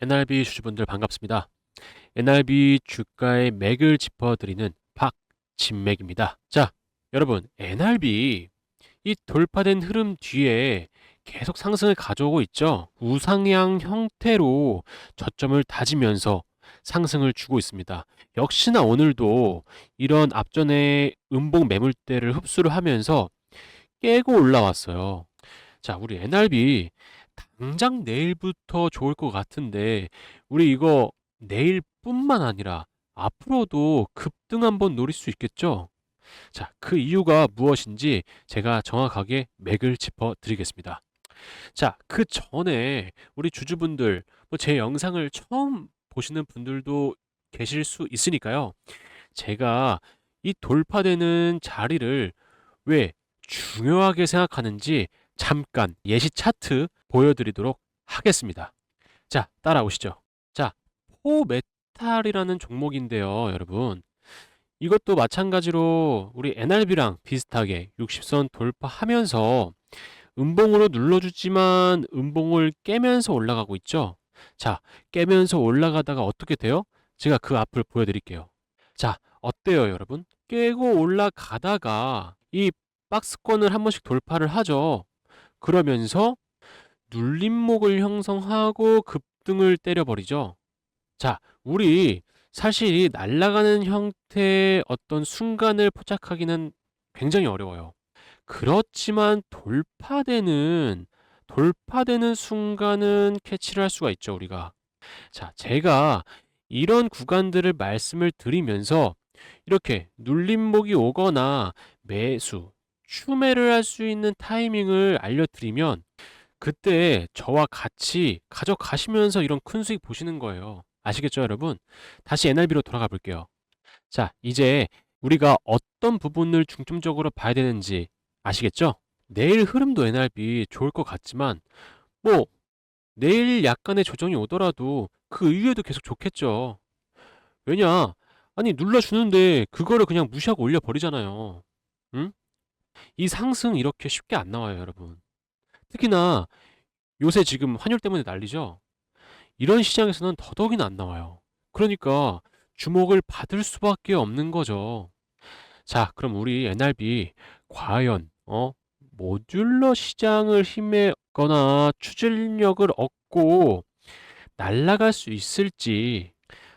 NRB 주주분들 반갑습니다. NRB 주가의 맥을 짚어드리는 박진맥입니다. 자, 여러분, NRB 이 돌파된 흐름 뒤에 계속 상승을 가져오고 있죠. 우상향 형태로 저점을 다지면서 상승을 주고 있습니다. 역시나 오늘도 이런 앞전에 음봉 매물대를 흡수를 하면서 깨고 올라왔어요. 자, 우리 NRB 당장 내일부터 좋을 것 같은데 우리 이거 내일뿐만 아니라 앞으로도 급등 한번 노릴 수 있겠죠? 자, 그 이유가 무엇인지 제가 정확하게 맥을 짚어 드리겠습니다. 자, 그 전에 우리 주주분들, 뭐 제 영상을 처음 보시는 분들도 계실 수 있으니까요. 제가 이 돌파되는 자리를 왜 중요하게 생각하는지 잠깐 예시 차트 보여드리도록 하겠습니다. 자, 따라오시죠. 자, 포메탈이라는 종목인데요, 여러분. 이것도 마찬가지로 우리 NRB랑 비슷하게 60선 돌파하면서 음봉으로 눌러주지만 음봉을 깨면서 올라가고 있죠. 자, 깨면서 올라가다가 어떻게 돼요? 제가 그 앞을 보여드릴게요. 자, 어때요, 여러분? 깨고 올라가다가 이 박스권을 한 번씩 돌파를 하죠. 그러면서 눌림목을 형성하고 급등을 때려버리죠. 자, 우리 사실 이 날아가는 형태의 어떤 순간을 포착하기는 굉장히 어려워요. 그렇지만 돌파되는 돌파되는 순간은 캐치를 할 수가 있죠, 우리가. 자, 제가 이런 구간들을 말씀을 드리면서 이렇게 눌림목이 오거나 매수, 추매를 할 수 있는 타이밍을 알려드리면 그때 저와 같이 가져가시면서 이런 큰 수익 보시는 거예요. 아시겠죠, 여러분? 다시 NRB로 돌아가 볼게요. 자, 이제 우리가 어떤 부분을 중점적으로 봐야 되는지 아시겠죠? 내일 흐름도 NRB 좋을 것 같지만 뭐 내일 약간의 조정이 오더라도 그 이후에도 계속 좋겠죠. 왜냐? 아니 눌러주는데 그거를 그냥 무시하고 올려버리잖아요. 응? 이 상승 이렇게 쉽게 안 나와요, 여러분. 특히나 요새 지금 환율 때문에 난리죠. 이런 시장에서는 더더욱이나 안 나와요. 그러니까 주목을 받을 수밖에 없는 거죠. 자, 그럼 우리 NRB 과연 어 모듈러 시장을 힘내거나 추진력을 얻고 날아갈 수 있을지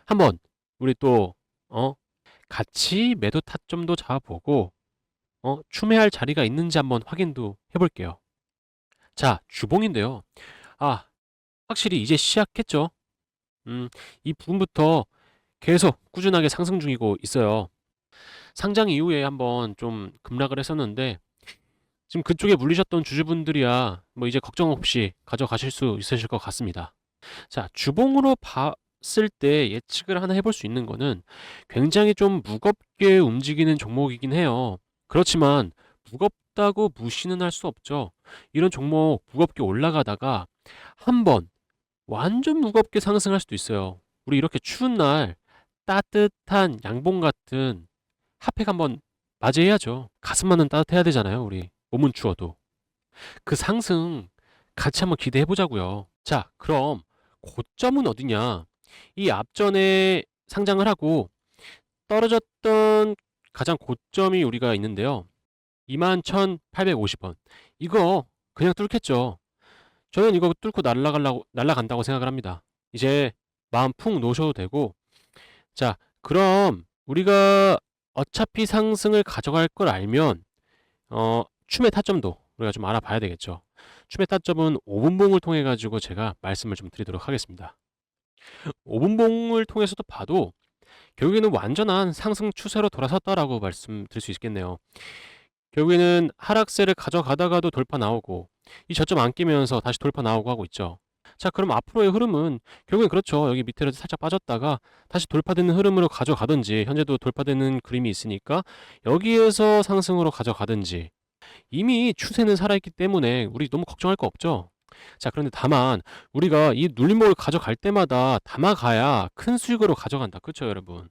한번 우리 또 어 같이 매도 타점도 잡아보고 어 추매할 자리가 있는지 한번 확인도 해볼게요. 자, 주봉인데요. 아, 확실히 이제 시작했죠. 음, 이 부분부터 계속 꾸준하게 상승 중이고 있어요. 상장 이후에 한번 좀 급락을 했었는데 지금 그쪽에 물리셨던 주주분들이야 뭐 이제 걱정 없이 가져가실 수 있으실 것 같습니다. 자, 주봉으로 봤을 때 예측을 하나 해볼 수 있는 거는 굉장히 좀 무겁게 움직이는 종목이긴 해요. 그렇지만 무겁다고 무시는 할 수 없죠. 이런 종목 무겁게 올라가다가 한 번 완전 무겁게 상승할 수도 있어요. 우리 이렇게 추운 날 따뜻한 양봉 같은 핫팩 한번 맞이해야죠. 가슴만은 따뜻해야 되잖아요, 우리. 몸은 추워도. 그 상승 같이 한번 기대해 보자고요. 자, 그럼 고점은 어디냐? 이 앞전에 상장을 하고 떨어졌던 가장 고점이 우리가 있는데요. 21,850원. 이거 그냥 뚫겠죠. 저는 이거 뚫고 날아가려고 날아간다고 생각을 합니다. 이제 마음 푹 놓으셔도 되고 자, 그럼 우리가 어차피 상승을 가져갈 걸 알면 어, 추매 타점도 우리가 좀 알아봐야 되겠죠. 추매 타점은 5분봉을 통해 가지고 제가 말씀을 좀 드리도록 하겠습니다. 5분봉을 통해서도 봐도 결국에는 완전한 상승 추세로 돌아섰다라고 말씀드릴 수 있겠네요. 결국에는 하락세를 가져가다가도 돌파 나오고 이 저점 안 끼면서 다시 돌파 나오고 하고 있죠. 자, 그럼 앞으로의 흐름은 결국엔 그렇죠. 여기 밑으로 살짝 빠졌다가 다시 돌파되는 흐름으로 가져가든지 현재도 돌파되는 그림이 있으니까 여기에서 상승으로 가져가든지 이미 추세는 살아있기 때문에 우리 너무 걱정할 거 없죠. 자, 그런데 다만 우리가 이 눌림목을 가져갈 때마다 담아가야 큰 수익으로 가져간다. 그렇죠, 여러분?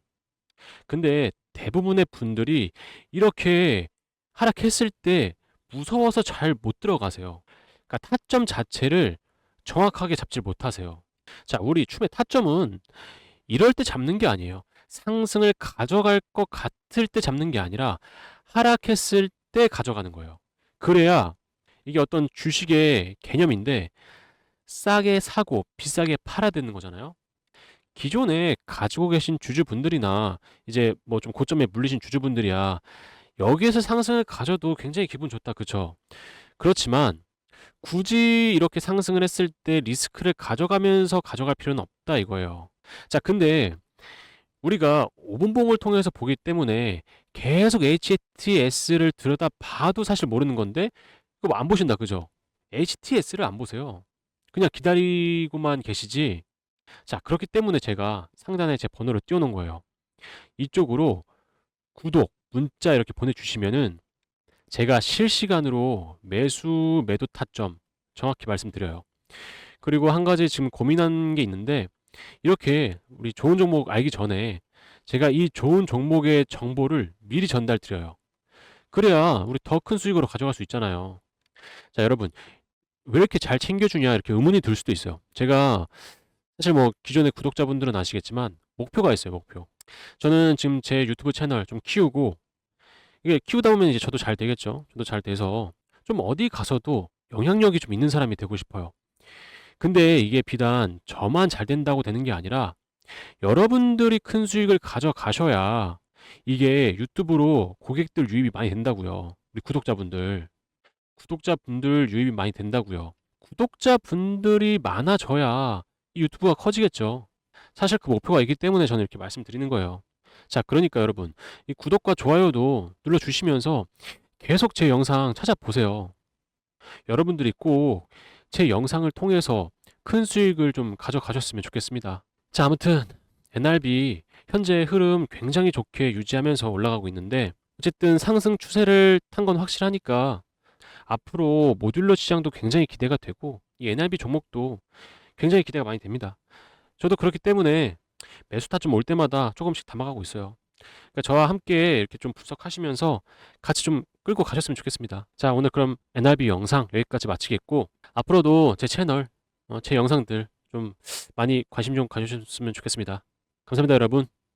근데 대부분의 분들이 이렇게 하락했을 때 무서워서 잘 못 들어가세요. 그러니까 타점 자체를 정확하게 잡질 못하세요. 자, 우리 춤의 타점은 이럴 때 잡는 게 아니에요. 상승을 가져갈 것 같을 때 잡는 게 아니라 하락했을 때 가져가는 거예요. 그래야 이게 어떤 주식의 개념인데 싸게 사고 비싸게 팔아야 되는 거잖아요. 기존에 가지고 계신 주주분들이나 이제 뭐 좀 고점에 물리신 주주분들이야 여기에서 상승을 가져도 굉장히 기분 좋다. 그쵸? 그렇지만 굳이 이렇게 상승을 했을 때 리스크를 가져가면서 가져갈 필요는 없다 이거예요. 자, 근데 우리가 5분봉을 통해서 보기 때문에 계속 HTS를 들여다 봐도 사실 모르는 건데 그거 안 보신다. 그죠? HTS를 안 보세요. 그냥 기다리고만 계시지. 자, 그렇기 때문에 제가 상단에 제 번호를 띄워놓은 거예요. 이쪽으로 구독, 문자 이렇게 보내주시면은 제가 실시간으로 매수, 매도 타점 정확히 말씀드려요. 그리고 한 가지 지금 고민한 게 있는데 이렇게 우리 좋은 종목 알기 전에 제가 이 좋은 종목의 정보를 미리 전달 드려요. 그래야 우리 더 큰 수익으로 가져갈 수 있잖아요. 자, 여러분. 왜 이렇게 잘 챙겨주냐 이렇게 의문이 들 수도 있어요. 제가 사실 뭐 기존의 구독자분들은 아시겠지만 목표가 있어요, 목표. 저는 지금 제 유튜브 채널 좀 키우고 이게 키우다 보면 이제 저도 잘 되겠죠. 저도 잘 돼서 좀 어디 가서도 영향력이 좀 있는 사람이 되고 싶어요. 근데 이게 비단 저만 잘 된다고 되는 게 아니라 여러분들이 큰 수익을 가져가셔야 이게 유튜브로 고객들 유입이 많이 된다고요. 우리 구독자분들. 구독자분들 유입이 많이 된다고요. 구독자분들이 많아져야 이 유튜브가 커지겠죠. 사실 그 목표가 있기 때문에 저는 이렇게 말씀드리는 거예요. 자, 그러니까 여러분, 이 구독과 좋아요도 눌러주시면서 계속 제 영상 찾아보세요. 여러분들이 꼭 제 영상을 통해서 큰 수익을 좀 가져가셨으면 좋겠습니다. 자, 아무튼 NRB 현재 흐름 굉장히 좋게 유지하면서 올라가고 있는데 어쨌든 상승 추세를 탄 건 확실하니까 앞으로 모듈러 시장도 굉장히 기대가 되고 이 NRB 종목도 굉장히 기대가 많이 됩니다. 저도 그렇기 때문에 매수 타점 올 때마다 조금씩 담아가고 있어요. 그러니까 저와 함께 이렇게 좀 분석하시면서 같이 좀 끌고 가셨으면 좋겠습니다. 자, 오늘 그럼 NRB 영상 여기까지 마치겠고 앞으로도 제 채널, 어, 제 영상들 좀 많이 관심 좀 가주셨으면 좋겠습니다. 감사합니다, 여러분.